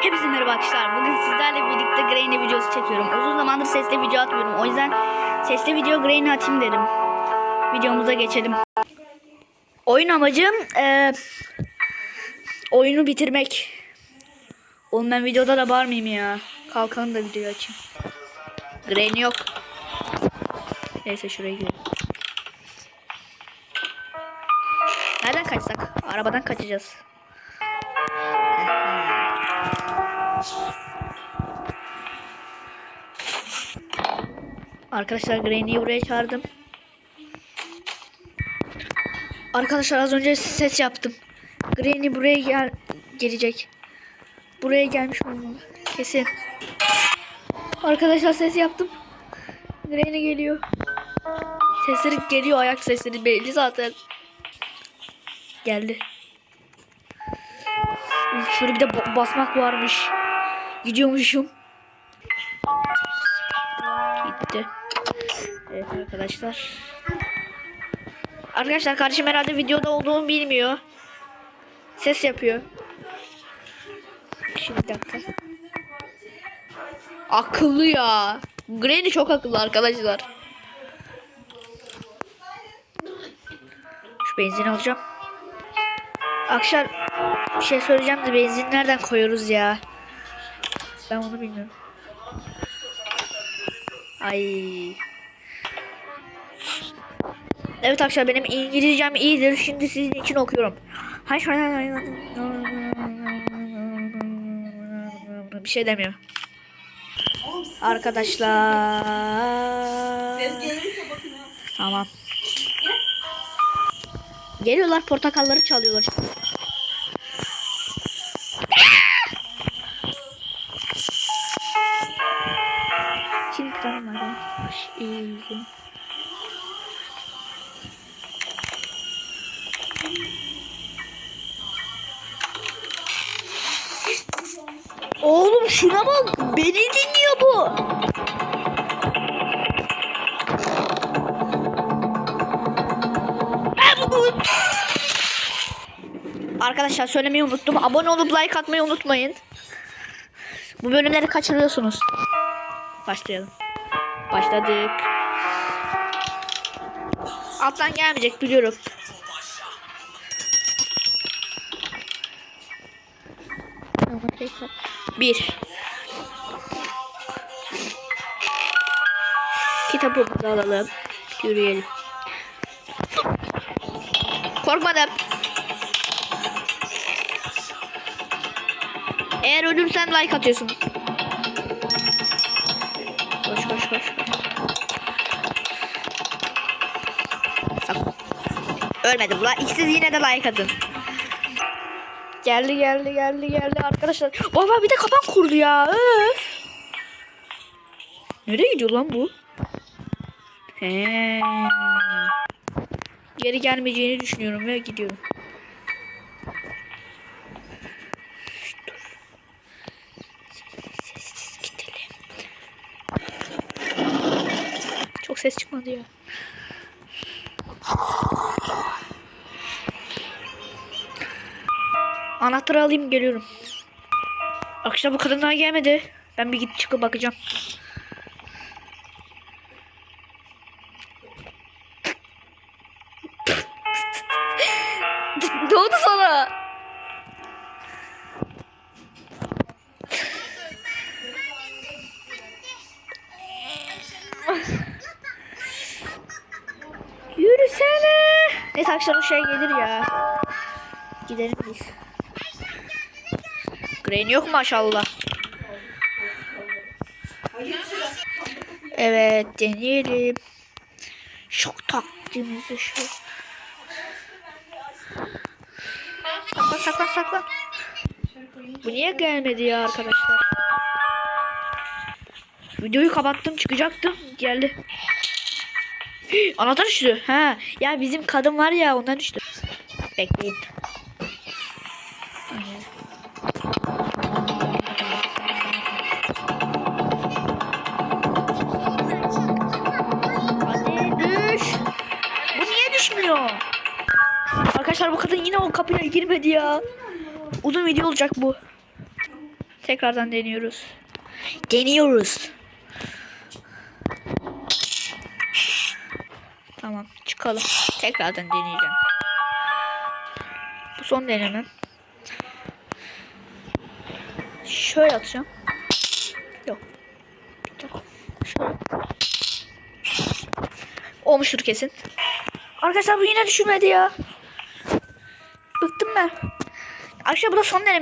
Hepinize merhaba arkadaşlar. Bugün sizlerle birlikte Grain'e videosu çekiyorum. Uzun zamandır sesli video atmıyorum. O yüzden sesli video Grain'e atayım dedim. Videomuza geçelim. Oyun amacım eee, oyunu bitirmek. Oğlum ben videoda da bağırmayayım ya. Kalkalım da videoyu açayım. Grain yok. Neyse şuraya girelim. Nereden kaçsak? Arabadan kaçacağız. Arkadaşlar Granny'i buraya çağırdım. Arkadaşlar az önce ses yaptım. Granny buraya gel gelecek. Buraya gelmiş olmalı. Kesin. Arkadaşlar ses yaptım. Granny geliyor. Sesleri geliyor ayak sesleri belli zaten. Geldi. Şöyle bir de ba- basmak varmış. Gidiyormuşum. Gitti. Evet arkadaşlar. Arkadaşlar kardeşim herhalde videoda olduğumu bilmiyor. Ses yapıyor. Şimdi bir dakika. Akıllı ya. Granny çok akıllı arkadaşlar. Şu benzin alacağım. Akşam bir şey söyleyeceğim de benzin nereden koyuyoruz ya? Ben onu bilmiyorum. Ay. Evet arkadaşlar benim İngilizcem iyidir. Şimdi sizin için okuyorum. Bir şey demiyor. Arkadaşlar. Tamam. Geliyorlar portakalları çalıyorlar. Şimdi tamam. İyi. Oğlum şuna bak. Beni dinliyor bu. Arkadaşlar söylemeyi unuttum. Abone olup like atmayı unutmayın. Bu bölümleri kaçırıyorsunuz. Başlayalım. Başladık. Alttan gelmeyecek biliyorum. Bir. Kitabımızı alalım. Yürüyelim. Korkmadım. Eğer ölürsen like atıyorsun. Koş koş koş. Ölmedim la. İkisiz yine de like atın. Geldi geldi geldi geldi arkadaşlar. Baba bir de kapan kurdu ya. Nereye gidiyor lan bu? He. Geri gelmeyeceğini düşünüyorum ve gidiyorum. Çok ses çıkmadı ya. Anahtarı alayım geliyorum. Akşam bu kadınlar gelmedi. Ben bir git çıkıp bakacağım. ne oldu sana? Yürüsene. Neyse akşam o şey gelir ya. Gidelim biz. Grain yok maşallah. Evet deneyelim. Şok taktiğimizi şu. Saklan saklan saklan. Bu niye gelmedi ya arkadaşlar? Videoyu kapattım çıkacaktım. Geldi. Anahtar düştü. Ha. Ya bizim kadın var ya ondan düştü. Bekleyin. Arkadaşlar bu kadın yine o kapıya girmedi ya. Uzun video olacak bu. Tekrardan deniyoruz. Deniyoruz. Tamam çıkalım. Tekrardan deneyeceğim. Bu son denemem. Şöyle atacağım. Yok. Şöyle. Olmuştur kesin. Arkadaşlar bu yine düşürmedi ya. Bıktım ben. Arkadaşlar bu da son denem.